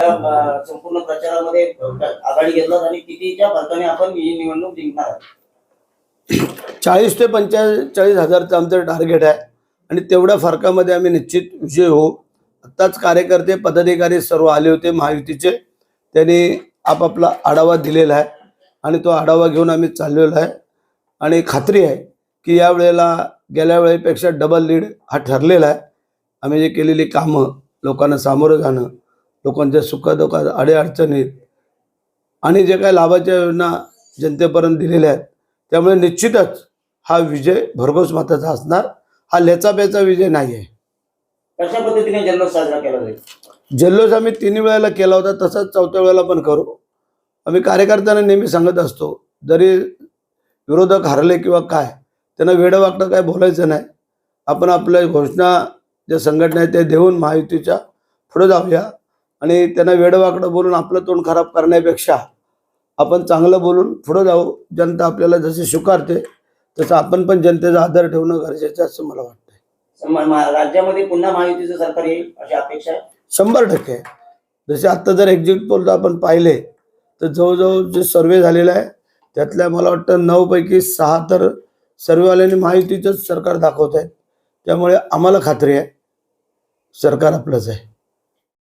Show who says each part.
Speaker 1: संपूर्ण प्रचारामध्ये आघाडी घेतला आणि कितीच्या फरकाने आपण ही निवडणूक जिंकणार
Speaker 2: चाळीस ते पंचेचाळीस हजारचं आमचं टार्गेट आहे. आणि तेवढ्या फरकामध्ये आम्ही निश्चित विजय होऊ. आत्ताच कार्यकर्ते पदाधिकारी सर्व आले होते महायुतीचे. त्यांनी आपापला आढावा दिलेला आहे. आणि तो आढावा घेऊन आम्ही चाललेलो आहे. आणि खात्री आहे की या वेळेला गेल्या वेळेपेक्षा डबल लीड हा ठरलेला आहे. आम्ही जे केलेली कामं लोकांना सामोरं जाणं लोकांच्या सुखदुःखात अडीअडचणीत आणि जे काही लाभाच्या योजना जनतेपर्यंत दिलेल्या आहेत त्यामुळे निश्चितच हा विजय भरघोस मताचा असणार. हा लेचापेचा विजय नाही आहे
Speaker 1: कशा पद्धतीने जल्लोष साजरा केला जाईल?
Speaker 2: जल्लोष आम्ही तिन्ही वेळेला केला होता तसंच चौथ्या वेळेला पण करू. आम्ही कार्यकर्त्यांना नेहमी सांगत असतो जरी विरोधक हरले किंवा काय त्यांना वेडं वागणं काय बोलायचं नाही. आपण आपल्या घोषणा ज्या संघटना आहेत ते देऊन महायुतीच्या पुढे जाऊया. आणि त्यांना वेडं वाकडं बोलून आपलं तोंड खराब करण्यापेक्षा आपण चांगलं बोलून पुढे जाऊ. जनता आपल्याला जशी स्वीकारते तसं आपण पण जनतेचा आदर ठेवणं गरजेचं आहे असं मला वाटतं
Speaker 1: राज्यामध्ये पुन्हा महायुतीचं सरकार येईल अशी अपेक्षा? आहे
Speaker 2: शंभर टक्के. जसे आत्ता जर एक्झिट पोल आपण पाहिले तर जवळजवळ जे सर्वे झालेला आहे त्यातल्या मला वाटतं नऊपैकी सहा तर सर्वेवाल्यांनी महायुतीचंच सरकार दाखवत आहे त्यामुळे आम्हाला खात्री आहे. सरकार आपलंच आहे.